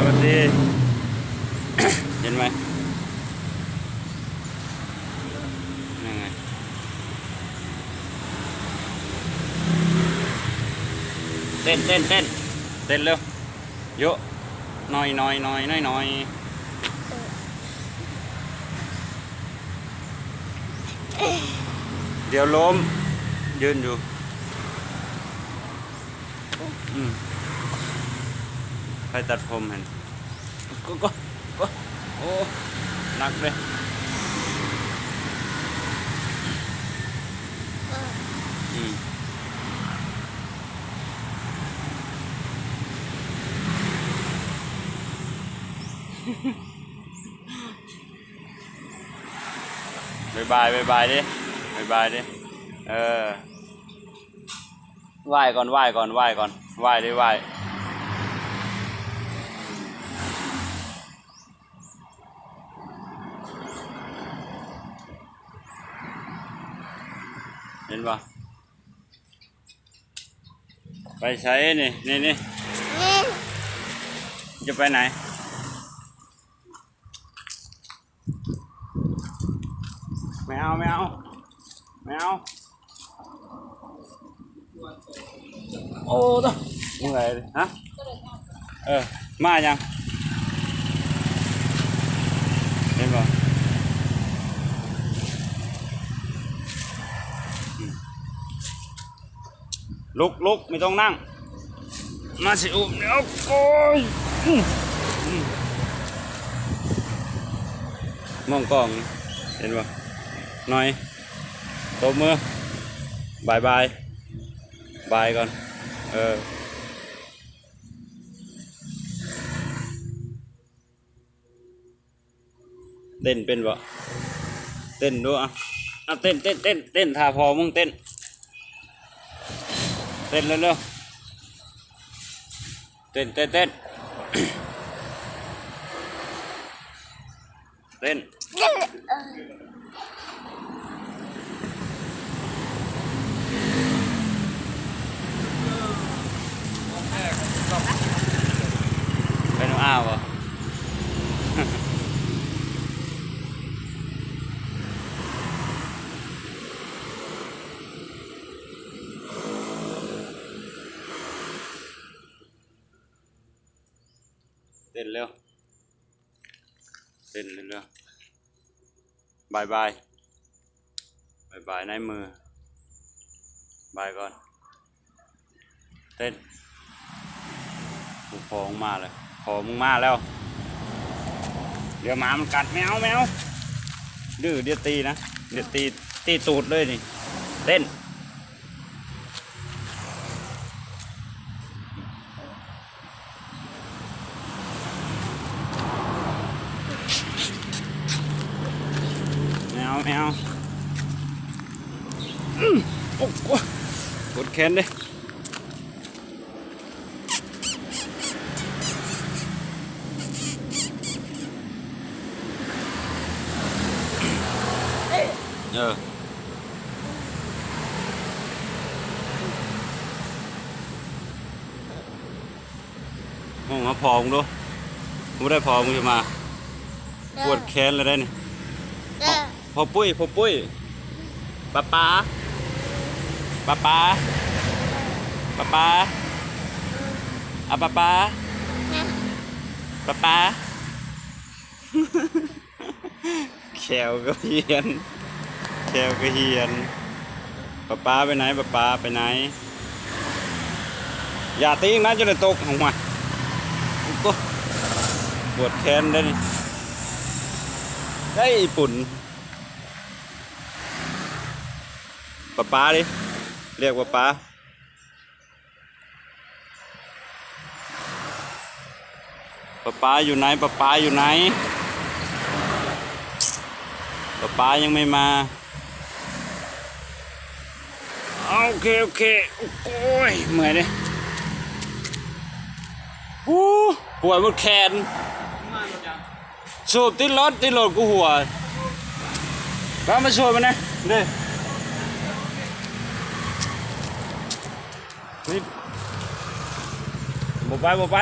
สวัสดี เห็นไหมนั่นไงเต้นเต้นเต้นเต้นเร็วเยอะน้อยน้อยน้อยน้อยน้อยเดี๋ยวล้มยืนอยู่อืม ไปตัดผมเห็นก็ก็ก็โอ้หนักเลยอืมบายบายบายบายดิบายบายดิ เออไหว้ก่อนไหว้ก่อนไหว้ก่อนไหว้ดิไหว้ เห็นปะไปใช้นี่นี่นี่จะไปไหน ไม่เอาไม่เอาไม่เอาโอ้ตัวมึงไงฮะเออมายังเห็นป่ะ ลุกลุกไม่ต้องนั่ง มาสิอุ้มเดี๋ยวโอ้ยมองกล้องเห็นปะหน่อยตบมือบายบายบายก่อน เออเต้นเป็นบ่เต้นด้วยอะเต้นเต้นเต้นเต้นท่าพอมึงเต้น เต้นเร็วๆเต้นเต้นเต้นเต้นเป็นอ้าวเหรอ เต้นเร็ว เต้นเร็วบายบายบายบายในมือบายก่อน เต้นกูพอมึงมาเลยพอมึงมาแล้ว เดี๋ยวหมามันกัดแมวแมวดื้อเดี๋ยวตีนะ เดี๋ยวตีตีตูดเลยนี่ เต้น แมวแมวอื้อโอ้โหกดแขนเลยเออมองมาพอมึงดูกูไม่ได้พอมึงจะมาปวดแขนเลยได้นี่ พอปุ้ยพอปุ้ยป้าป้าป้าป้าป้าป้าอะป้าป้าป้าป้าแขวก็เฮียนแขวก็เฮียนป้าป้าไปไหนป้าป้าไปไหน อย่าตีนะจะได้ตกของมาก็ปวดแขนได้นี่ได้ปุ่น ป้าป้าดิ เรียกป้าป้าป้าป้าอยู่ไหนป้าป้าอยู่ไหนป๊าป๊ายังไม่มาโอเค โอเค โอ้ยเมื่อยเลยโอ้ปวดหมดแขนสูบติดรถติดรถกูหัวป้ามาช่วยมันนะเด้ นี่บ่ไปบ่ไป